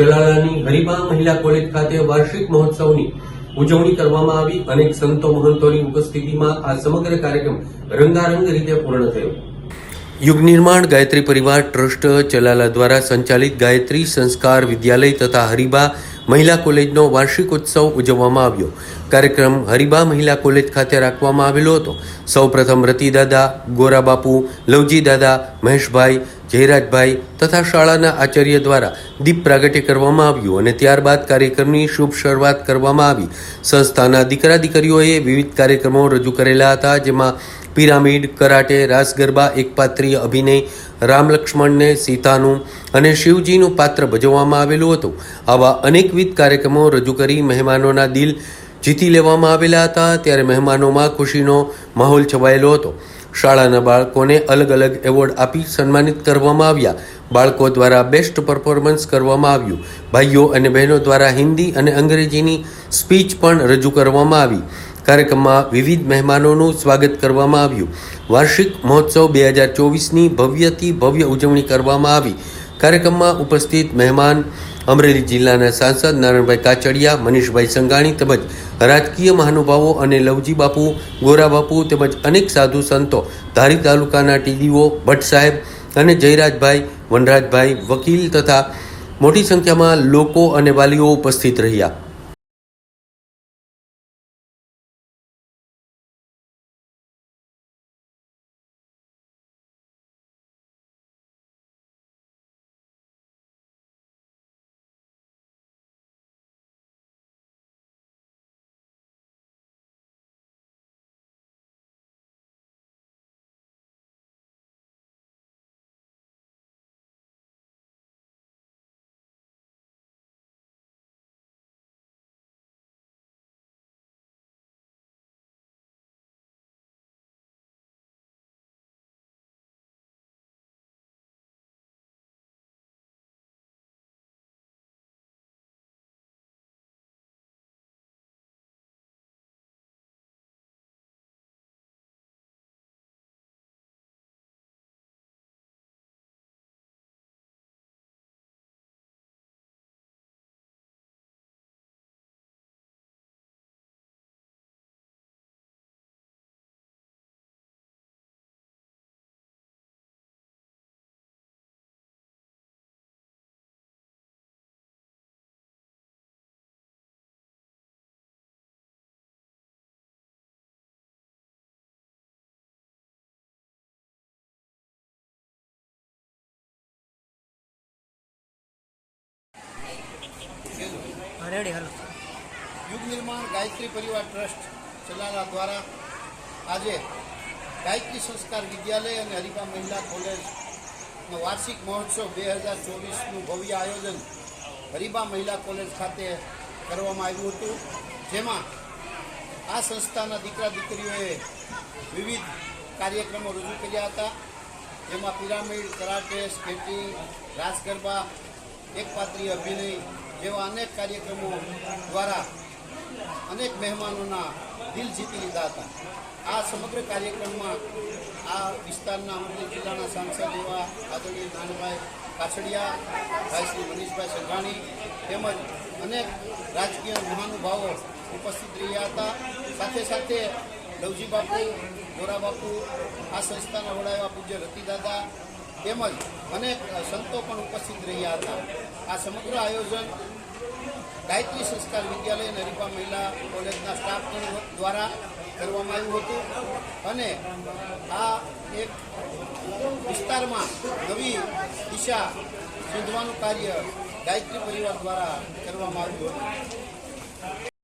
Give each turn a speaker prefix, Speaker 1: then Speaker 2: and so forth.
Speaker 1: ચલાલાની હરિભા મહિલા કોલેજ ખાતે વાર્ષિક મહોત્સવની ઉજવણી કરવામાં આવી. અનેક સંતો મહંતોની ઉપસ્થિતિમાં આ સમગ્ર કાર્યક્રમ રંગારંગ રીતે પૂર્ણ થયો. યુગ નિર્માણ, ગાયત્રી પરિવાર ટ્રસ્ટ ચલાલા દ્વારા સંચાલિત ગાયત્રી સંસ્કાર વિદ્યાલય તથા હરિબા મહિલા કોલેજનો વાર્ષિક ઉત્સવ ઉજવવામાં આવ્યો. કાર્યક્રમ હરિબા મહિલા કોલેજ ખાતે રાખવામાં આવેલો હતો. સૌપ્રથમ રતિદાદા, ગોરાબાપુ લવજી દાદા મહેશભાઈ જયરાજભાઈ તથા શાળાના આચાર્ય દ્વારા દીપ પ્રાગટ્ય કરવામાં આવ્યું અને ત્યારબાદ કાર્યક્રમની શુભ શરૂઆત કરવામાં આવી. સંસ્થાના દીકરા દીકરીઓએ વિવિધ કાર્યક્રમો રજૂ કરેલા હતા, જેમાં પિરામિડ, કરાટે રાસ ગરબા એકપાત્રીય અભિનય, રામ લક્ષ્મણને સીતાનું અને શિવજીનું પાત્ર ભજવવામાં આવેલું હતું. આવા અનેકવિધ કાર્યક્રમો રજૂ કરી મહેમાનોના દિલ જીતી લેવામાં આવેલા હતા. ત્યારે મહેમાનોમાં ખુશીનો માહોલ છવાયેલો હતો. શાળાના બાળકોને અલગ અલગ એવોર્ડ આપી સન્માનિત કરવામાં આવ્યા. બાળકો દ્વારા બેસ્ટ પરફોર્મન્સ કરવામાં આવ્યું. ભાઈઓ અને બહેનો દ્વારા હિન્દી અને અંગ્રેજીની સ્પીચ પણ રજૂ કરવામાં આવી. કાર્યક્રમમાં વિવિધ મહેમાનોનું સ્વાગત કરવામાં આવ્યું. વાર્ષિક મહોત્સવ બે હજાર ચોવીસની ભવ્યથી ભવ્ય ઉજવણી કરવામાં આવી. કાર્યક્રમમાં ઉપસ્થિત મહેમાન અમરેલી જિલ્લાના સાંસદ નારાયણભાઈ કાચડિયા, મનીષભાઈ સંઘાણી તેમજ રાજકીય મહાનુભાવો અને લવજી બાપુ, ગોરા બાપુ તેમજ અનેક સાધુ સંતો, ધારી તાલુકાના ટીડીઓ, ભટ્ટ સાહેબ અને જયરાજભાઈ, વનરાજભાઈ, વકીલ તથા મોટી સંખ્યામાં લોકો અને વાલીઓ ઉપસ્થિત રહ્યા.
Speaker 2: Ready, hello.
Speaker 3: યુગ નિર્માણ ગાયત્રી પરિવાર ટ્રસ્ટ ચલાલા દ્વારા આજે ગાયત્રી સંસ્કાર વિદ્યાલય અને હરિપા મહિલા કોલેજનો વાર્ષિક મહોત્સવ બે હજાર ચોવીસનું ભવ્ય આયોજન હરિબા મહિલા કોલેજ ખાતે કરવામાં આવ્યું હતું, જેમાં આ સંસ્થાના દીકરા દીકરીઓએ વિવિધ કાર્યક્રમો રજૂ કર્યા હતા. જેમાં pyramid, karate, skating, raas garba એકપાત્રીય અભિનય જેવા અનેક કાર્યક્રમો દ્વારા અનેક મહેમાનોના દિલ જીતી લીધા હતા. આ સમગ્ર કાર્યક્રમમાં આ વિસ્તારના અમરેલી જિલ્લાના સાંસદ એવા આદરણીય નાનભાઈ કાછડિયા ભાઈ શ્રી મનીષભાઈ સંઘાણી તેમજ અનેક રાજકીય મહાનુભાવો ઉપસ્થિત રહ્યા હતા. સાથે સાથે લવજી બાપુ ગોરા બાપુ આ સંસ્થાના વડા એવા પૂજ્ય રતિદાદા તેમજ અનેક સંતો પણ ઉપસ્થિત રહ્યા હતા. આ સમગ્ર આયોજન ગાયત્રી સંસ્કાર વિદ્યાલય અને હરિભા મહિલા કોલેજના સ્ટાફ દ્વારા કરવામાં આવ્યું હતું. અને આ એક વિસ્તારમાં નવી દિશા શોધવાનું કાર્ય ગાયત્રી પરિવાર દ્વારા કરવામાં આવ્યું હતું.